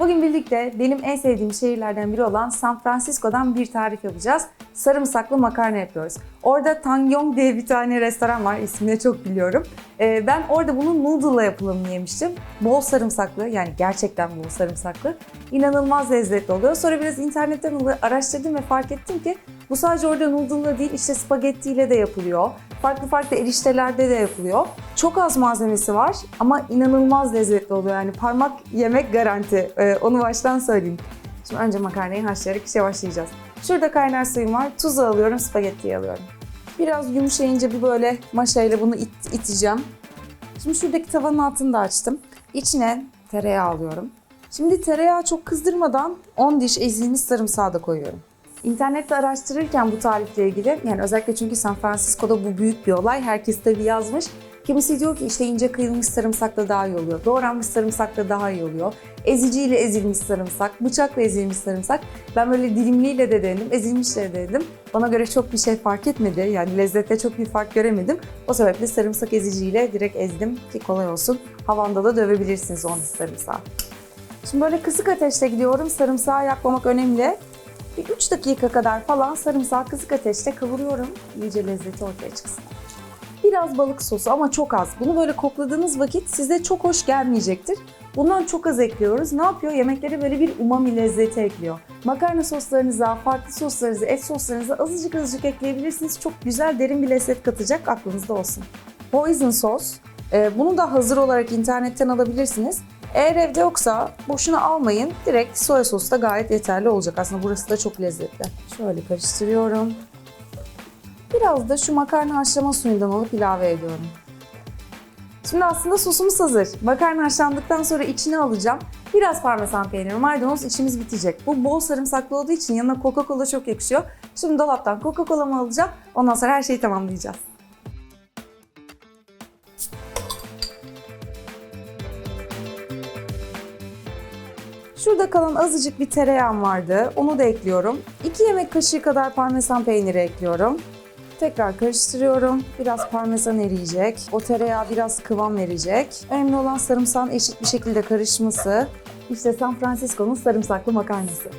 Bugün birlikte benim en sevdiğim şehirlerden biri olan San Francisco'dan bir tarif yapacağız. Sarımsaklı makarna yapıyoruz. Orada Tangyong diye bir tane restoran var. İsmini çok biliyorum. Ee, ben orada bunun noodle'la yapılanını yemiştim. Bol sarımsaklı yani gerçekten bol sarımsaklı. İnanılmaz lezzetli oluyor. Sonra biraz internetten araştırdım ve fark ettim ki bu sadece orada noodle'la değil işte spagettiyle de yapılıyor. Farklı farklı eriştelerde de yapılıyor. Çok az malzemesi var ama inanılmaz lezzetli oluyor. Yani parmak yemek garanti. Ee, onu baştan söyleyeyim. Şimdi önce makarnayı haşlayarak işe başlayacağız. Şurada kaynar suyum var. Tuzu alıyorum, spagettiyi alıyorum. Biraz yumuşayınca bir böyle maşayla bunu it- iteceğim. Şimdi şuradaki tavanın altını da açtım. İçine tereyağı alıyorum. Şimdi tereyağı çok kızdırmadan 10 diş ezilmiş sarımsağı da koyuyorum. İnternette araştırırken bu tarifle ilgili, yani özellikle çünkü San Francisco'da bu büyük bir olay. Herkes tabii yazmış. Kimisi diyor ki işte ince kıyılmış sarımsakla daha iyi oluyor. Doğranmış sarımsakla daha iyi oluyor. Eziciyle ezilmiş sarımsak, bıçakla ezilmiş sarımsak. Ben böyle dilimliyle de denedim, ezilmişle de denedim. Bana göre çok bir şey fark etmedi. Yani lezzette çok bir fark göremedim. O sebeple sarımsak eziciyle direkt ezdim ki kolay olsun. Havanda da dövebilirsiniz onu sarımsağı. Şimdi böyle kısık ateşte gidiyorum. Sarımsağı yakmamak önemli. Bir 3 dakika kadar falan sarımsağı kısık ateşte kavuruyorum. İyice lezzeti ortaya çıksın. Biraz balık sosu ama çok az. Bunu böyle kokladığınız vakit size çok hoş gelmeyecektir. Bundan çok az ekliyoruz. Ne yapıyor? Yemeklere böyle bir umami lezzeti ekliyor. Makarna soslarınıza, farklı soslarınıza, et soslarınıza azıcık azıcık ekleyebilirsiniz. Çok güzel derin bir lezzet katacak aklınızda olsun. Hoisin sos. Ee, Bunu da hazır olarak internetten alabilirsiniz. Eğer evde yoksa boşuna almayın. Direkt soya sosu da gayet yeterli olacak. Aslında burası da çok lezzetli. Şöyle karıştırıyorum. Biraz da şu makarna haşlama suyundan alıp ilave ediyorum. Şimdi aslında sosumuz hazır. Makarna haşlandıktan sonra içine alacağım. Biraz parmesan peyniri, maydanoz içimiz bitecek. Bu bol sarımsaklı olduğu için yanına Coca-Cola çok yakışıyor. Şimdi dolaptan Coca-Cola'mı alacağım. Ondan sonra her şeyi tamamlayacağız. Şurada kalan azıcık bir tereyağım vardı. Onu da ekliyorum. 2 yemek kaşığı kadar parmesan peyniri ekliyorum. Tekrar karıştırıyorum. Biraz parmesan eriyecek. O tereyağı biraz kıvam verecek. Önemli olan sarımsağın eşit bir şekilde karışması. İşte San Francisco'nun sarımsaklı makarnası.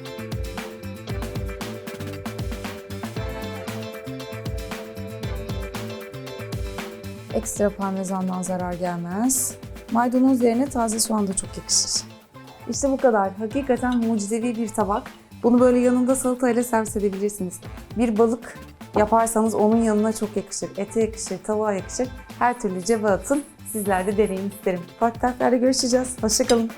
Ekstra parmesandan zarar gelmez. Maydanoz yerine taze soğan da çok yakışır. İşte bu kadar. Hakikaten mucizevi bir tabak. Bunu böyle yanında salatayla servis edebilirsiniz. Bir balık yaparsanız onun yanına çok yakışır. Ete yakışır, tavuğa yakışır. Her türlü cebe atın. Sizler de deneyin isterim. Farklı görüşeceğiz. Hoşçakalın.